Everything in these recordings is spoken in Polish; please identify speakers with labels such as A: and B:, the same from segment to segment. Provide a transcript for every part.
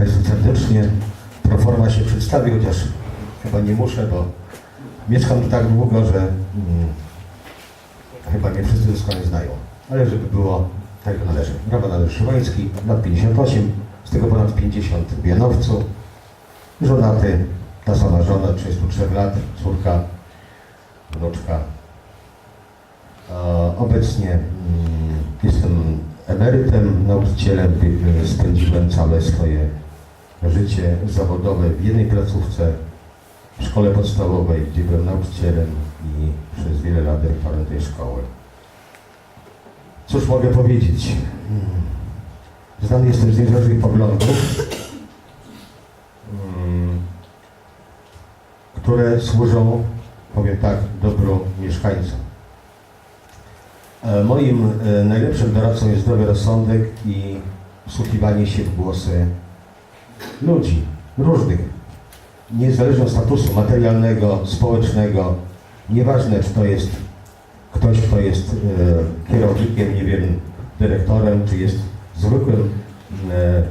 A: Państwu serdecznie. Proforma się przedstawi, chociaż chyba nie muszę, bo mieszkam tu tak długo, że mm, chyba nie wszyscy doskonale znają. Ale żeby było tak jak należy. Roman Ależ Szymański, lat 58, z tego ponad 50 w Janowcu. Żonaty, ta sama żona, 33 lat, córka, wnuczka. A Obecnie mm, jestem emerytem, nauczycielem. y, Spędziłem całe swoje życie zawodowe w jednej placówce, w szkole podstawowej, gdzie byłem nauczycielem i przez wiele lat dyrektorem tej szkoły. Cóż mogę powiedzieć? Mm, Znany jestem z niezależnych poglądów, mm, które służą, powiem tak, dobru mieszkańcom. E, Moim e, najlepszym doradcą jest zdrowy rozsądek i wsłuchiwanie się w głosy ludzi, różnych, niezależnie od statusu materialnego, społecznego. Nieważne, czy to jest ktoś, kto jest e, kierownikiem, nie wiem, dyrektorem, czy jest zwykłym, e,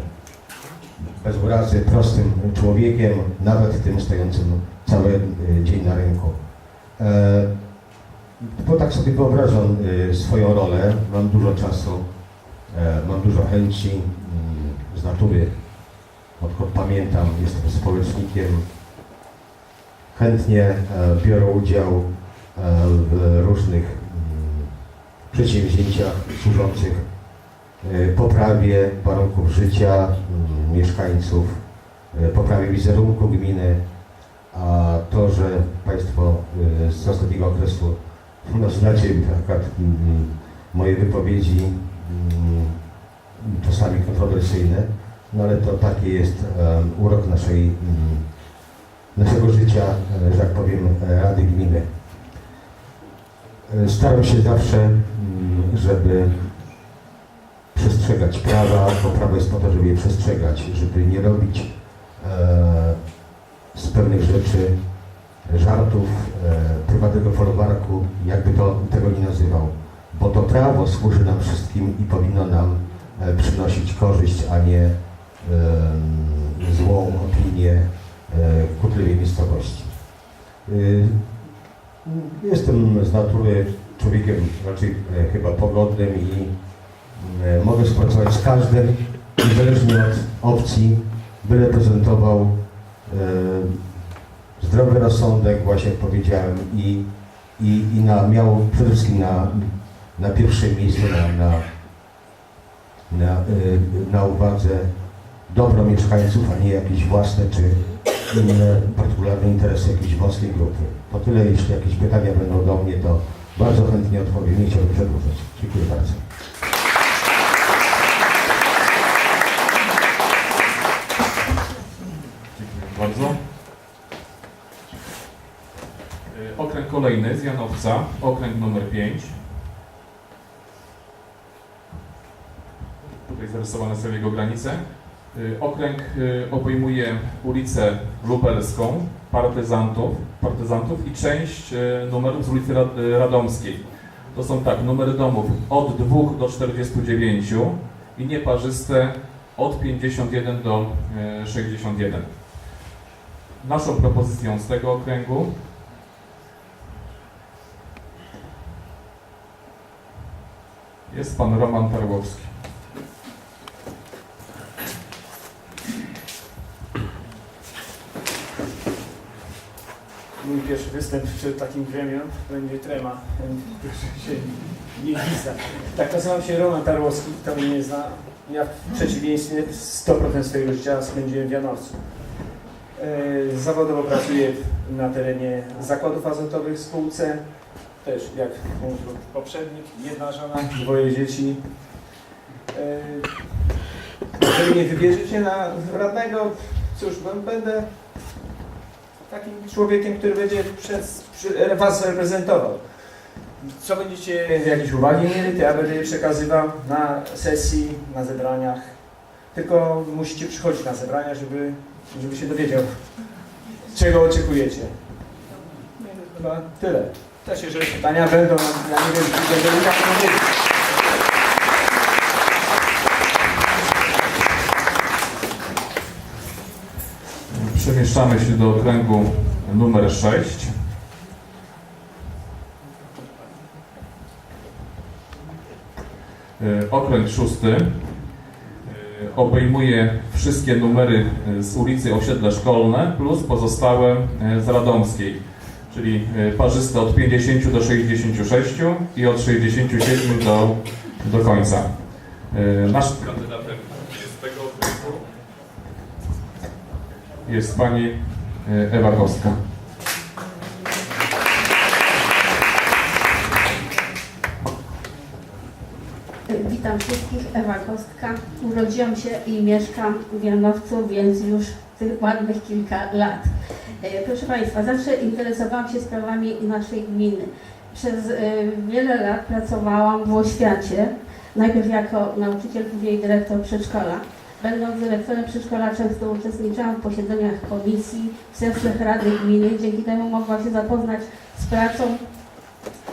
A: bez urazy, prostym człowiekiem, nawet tym stojącym cały e, dzień na rynku. E, bo tak sobie wyobrażam y, swoją rolę. Mam dużo czasu, e, mam dużo chęci mm, z natury. Odkąd pamiętam, jestem społecznikiem. Chętnie e, biorę udział e, w różnych mm, przedsięwzięciach służących e, poprawie warunków życia mm, mieszkańców, poprawie wizerunku gminy. A to, że Państwo z ostatniego okresu no, znacie akurat mm, moje wypowiedzi czasami kontrowersyjne, no ale to taki jest em, urok naszej, mm, naszego życia, e, że tak powiem, e, Rady Gminy. Staram się zawsze, mm, żeby przestrzegać prawa, bo prawo jest po to, żeby je przestrzegać, żeby nie robić e, z pewnych rzeczy żartów, e, prywatnego folwarku, jakby to tego nie nazywał. Bo to prawo służy nam wszystkim i powinno nam e, przynosić korzyść, a nie złą opinię e, kutliwej miejscowości. Y, Jestem z natury człowiekiem raczej e, chyba pogodnym i e, mogę współpracować z każdym, niezależnie od opcji, by reprezentował e, zdrowy rozsądek, właśnie jak powiedziałem, i, i, i na, miał przede wszystkim na, na pierwszym miejscu na, na, na, na uwadze dobro mieszkańców, a nie jakieś własne czy inne partykularne interesy jakiejś wąskiej grupy. To tyle, jeśli jakieś pytania będą do mnie, to bardzo chętnie odpowiem. Nie chciałbym przedłużać. Dziękuję bardzo.
B: Dziękuję bardzo. Y, Okręg kolejny z Janowca, okręg numer 5. Tutaj zarysowane są jego granice. Y, Okręg y, obejmuje ulicę Lubelską, partyzantów, partyzantów i część y, numerów z ulicy Rad- Radomskiej. To są tak, numery domów od 2 do 49 i nieparzyste od 51 do y, 61. Naszą propozycją z tego okręgu jest pan Roman Tarłowski.
C: Pierwszy występ przed takim gremium będzie trema. Proszę się nie pisa. Tak, nazywam się Roman Tarłowski, kto mnie nie zna. Ja w przeciwieństwie 100% swojego życia spędziłem w Janowcu. E, Zawodowo pracuję na terenie zakładów azotowych w spółce. Też jak mówił poprzednik, jedna żona, dwoje dzieci. E, Jeżeli mnie wybierzecie na radnego, cóż, będę takim człowiekiem, który będzie przez, przy, Was reprezentował. Co będziecie jakieś uwagi mieli, to ja będę je przekazywał na sesji, na zebraniach. Tylko musicie przychodzić na zebrania, żeby, żeby się dowiedział, czego oczekujecie. Chyba tyle. Też jeżeli pytania będą, ja nie wiem, czy będę powiedzieć.
B: Przemieszczamy się do okręgu numer 6. E, Okręg szósty e, obejmuje wszystkie numery e, z ulicy Osiedle Szkolne plus pozostałe z Radomskiej, czyli parzyste od 50 do 66 i od 67 do, do końca. Naszym kandydatem jest tego okręgu jest pani e, Ewa Kostka.
D: Witam wszystkich, Ewa Kostka. Urodziłam się i mieszkam w Janowcu, więc już tych ładnych kilka lat. E, Proszę Państwa, zawsze interesowałam się sprawami naszej gminy. Przez e, wiele lat pracowałam w oświacie, najpierw jako nauczyciel, później dyrektor przedszkola. Będąc dyrektorem przedszkola często uczestniczyłam w posiedzeniach komisji, w sesjach Rady Gminy. Dzięki temu mogłam się zapoznać z pracą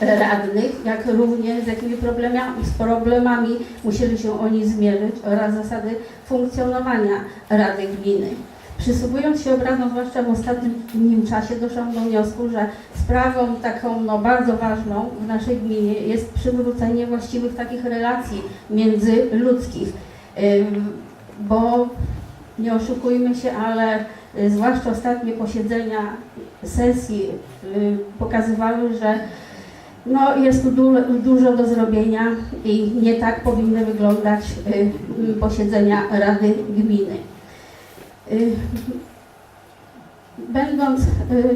D: radnych, jak również z jakimi problemami, z problemami musieli się oni zmierzyć oraz zasady funkcjonowania Rady Gminy. Przysłuchując się obradom, zwłaszcza w ostatnim czasie, doszłam do wniosku, że sprawą taką no, bardzo ważną w naszej gminie jest przywrócenie właściwych takich relacji międzyludzkich. Bo nie oszukujmy się, ale y, zwłaszcza ostatnie posiedzenia sesji y, pokazywały, że no, jest tu du dużo do zrobienia i nie tak powinny wyglądać y, posiedzenia Rady Gminy. Będąc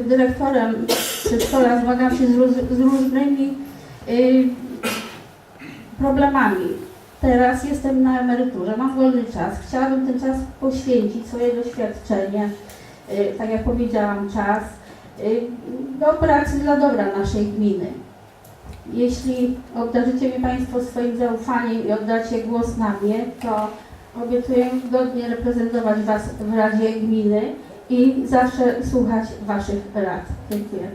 D: dyrektorem przedszkola zmagam się z, z różnymi problemami. Teraz jestem na emeryturze, mam wolny czas. Chciałabym ten czas poświęcić, swoje doświadczenie, y, tak jak powiedziałam, czas y, do pracy dla dobra naszej gminy. Jeśli obdarzycie mi Państwo swoim zaufaniem i oddacie głos na mnie, to obiecuję godnie reprezentować Was w Radzie Gminy i zawsze słuchać Waszych rad. Dziękuję.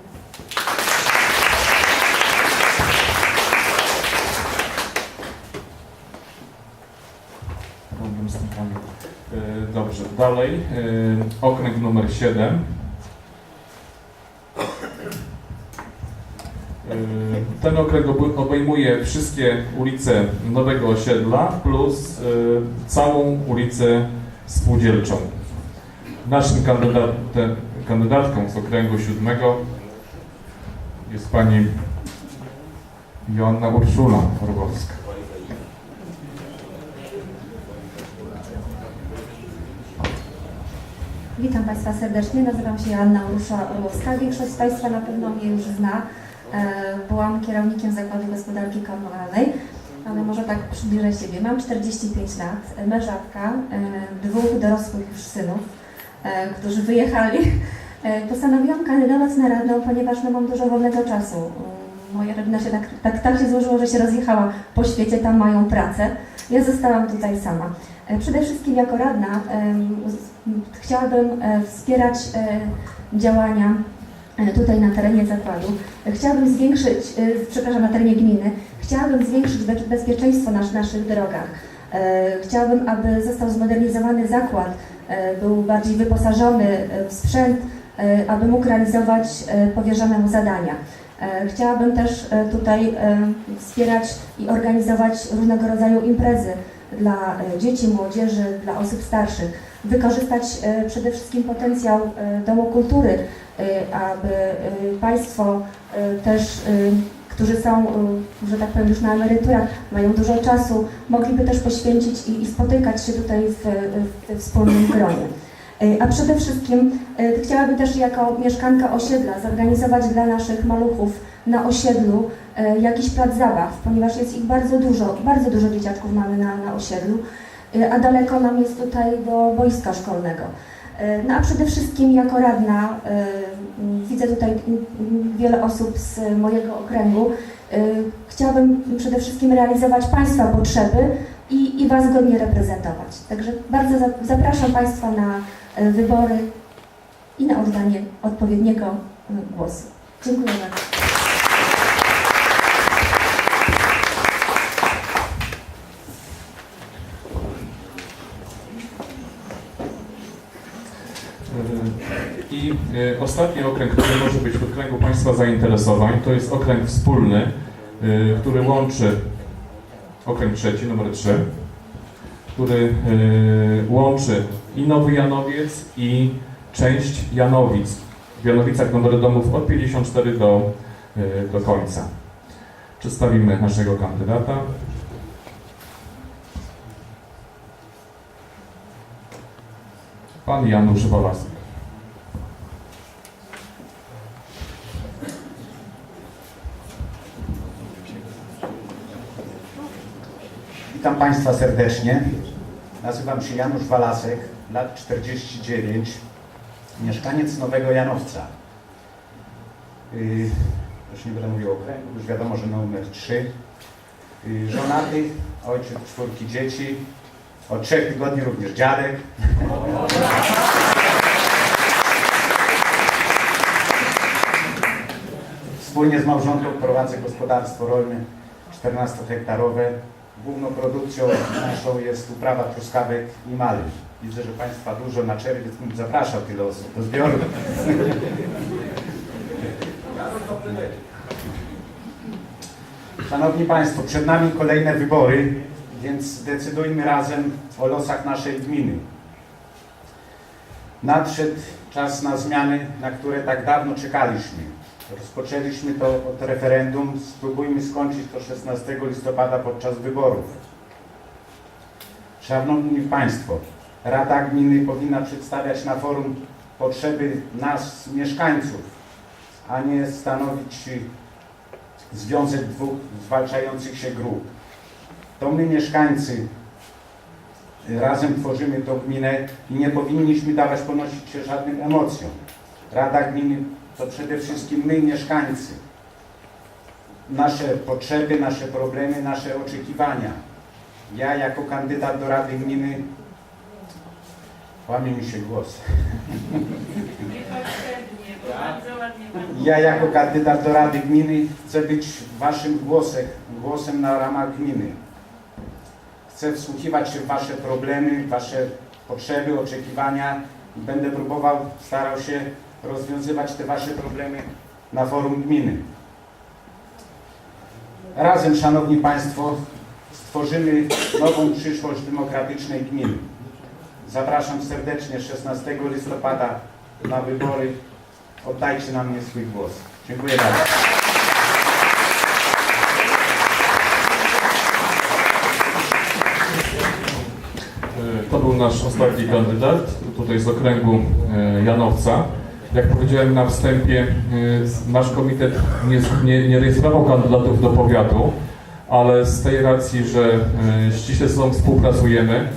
B: Problem z tym panią. E, Dobrze, dalej. e, Okręg numer 7. E, Ten okręg obejmuje wszystkie ulice Nowego Osiedla plus e, całą ulicę Spółdzielczą. Naszym kandydatem, kandydatką z okręgu 7 jest pani Joanna Urszula Orłowska.
E: Witam Państwa serdecznie, nazywam się Joanna Urusza Orłowska. Większość z Państwa na pewno mnie już zna. E, Byłam kierownikiem Zakładu Gospodarki Komunalnej, ale może tak przybliżę siebie. Mam 45 lat, mężatka, e, dwóch dorosłych już synów, e, którzy wyjechali. Postanowiłam kandydować na radną, ponieważ no, mam dużo wolnego czasu. Moja rodzina się tak, tak, tak się złożyło, że się rozjechała po świecie, tam mają pracę. Ja zostałam tutaj sama. E, Przede wszystkim jako radna chciałabym e, wspierać e, działania tutaj na terenie zakładu. Chciałabym zwiększyć, przepraszam, na terenie gminy, chciałabym zwiększyć be- bezpieczeństwo na naszych drogach. Chciałabym, aby został zmodernizowany zakład, był bardziej wyposażony w sprzęt, aby mógł realizować powierzone mu zadania. Chciałabym też tutaj wspierać i organizować różnego rodzaju imprezy dla e, dzieci, młodzieży, dla osób starszych. Wykorzystać e, przede wszystkim potencjał e, Domu Kultury, aby Państwo też, którzy są, że tak powiem, już na emeryturach, mają dużo czasu, mogliby też poświęcić i, spotykać się tutaj w, w wspólnym gronie. A przede wszystkim e, chciałabym też jako mieszkanka osiedla zorganizować dla naszych maluchów na osiedlu e, jakiś plac zabaw, ponieważ jest ich bardzo dużo, bardzo dużo dzieciaczków mamy na, na osiedlu, e, a daleko nam jest tutaj do boiska szkolnego. No a przede wszystkim jako radna widzę tutaj wiele osób z mojego okręgu. Chciałabym przede wszystkim realizować Państwa potrzeby i, i Was godnie reprezentować. Także bardzo za- zapraszam Państwa na wybory i na oddanie odpowiedniego e, głosu. Dziękuję bardzo.
B: I y, ostatni okręg, który może być w kręgu Państwa zainteresowań, to jest okręg wspólny, który łączy okręg trzeci, numer 3, który y, łączy i Nowy Janowiec i część Janowic. W Janowicach numery domów od 54 do, y, do końca. Przedstawimy naszego kandydata. Pan Janusz Wolasek.
F: Witam Państwa serdecznie. Nazywam się Janusz Walasek, lat 49, mieszkaniec Nowego Janowca. Yy, już nie będę mówił o okręgu, już wiadomo, że numer 3. Yy, żonaty, ojciec czwórki dzieci, od trzech tygodni również dziadek. Wspólnie z małżonką prowadzę gospodarstwo rolne 14-hektarowe. Główną produkcją naszą jest uprawa truskawek i malin. Widzę, że Państwa dużo na czerwiec, bym zapraszał tyle osób do zbioru. Szanowni Państwo, przed nami kolejne wybory, więc zdecydujmy razem o losach naszej gminy. Nadszedł czas na zmiany, na które tak dawno czekaliśmy. Rozpoczęliśmy to od referendum, spróbujmy skończyć to 16 listopada podczas wyborów. Szanowni Państwo, Rada Gminy powinna przedstawiać na forum potrzeby nas, mieszkańców, a nie stanowić związek dwóch zwalczających się grup. To my, mieszkańcy, razem tworzymy tą gminę i nie powinniśmy dawać ponosić się żadnym emocjom. Rada Gminy to przede wszystkim my, mieszkańcy. Nasze potrzeby, nasze problemy, nasze oczekiwania. Ja jako kandydat do Rady Gminy, łamie mi się głos. Ja jako kandydat do Rady Gminy chcę być Waszym głosem, głosem na ramach gminy. Chcę wsłuchiwać się w Wasze problemy, Wasze potrzeby, oczekiwania będę próbował, starał się rozwiązywać te Wasze problemy na forum gminy. Razem, Szanowni Państwo, stworzymy nową przyszłość demokratycznej gminy. Zapraszam serdecznie 16 listopada na wybory. Oddajcie na mnie swój głos. Dziękuję bardzo.
B: E, To był nasz ostatni kandydat, tutaj z okręgu e, Janowca. Jak powiedziałem na wstępie, e, nasz komitet nie, nie, nie rejestrował kandydatów do powiatu, ale z tej racji, że e, ściśle ze sobą współpracujemy,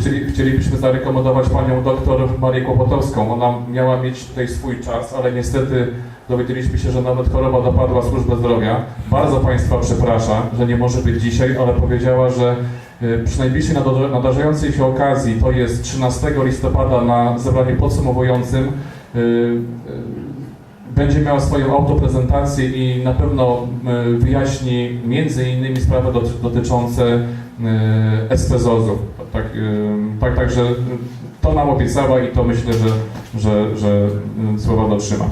B: chcieli, chcielibyśmy zarekomendować panią doktor Marię Kłopotowską. Ona miała mieć tutaj swój czas, ale niestety dowiedzieliśmy się, że nawet choroba dopadła służbę zdrowia. Bardzo Państwa przepraszam, że nie może być dzisiaj, ale powiedziała, że y, przy najbliższej nadarza- nadarzającej się okazji, to jest 13 listopada na zebraniu podsumowującym, y, y, będzie miała swoją autoprezentację i na pewno y, wyjaśni między innymi sprawy dot- dotyczące y, SPZOZ-u. Tak, y, tak, także y, to nam obiecała i to myślę, że, że, że y, słowa dotrzyma.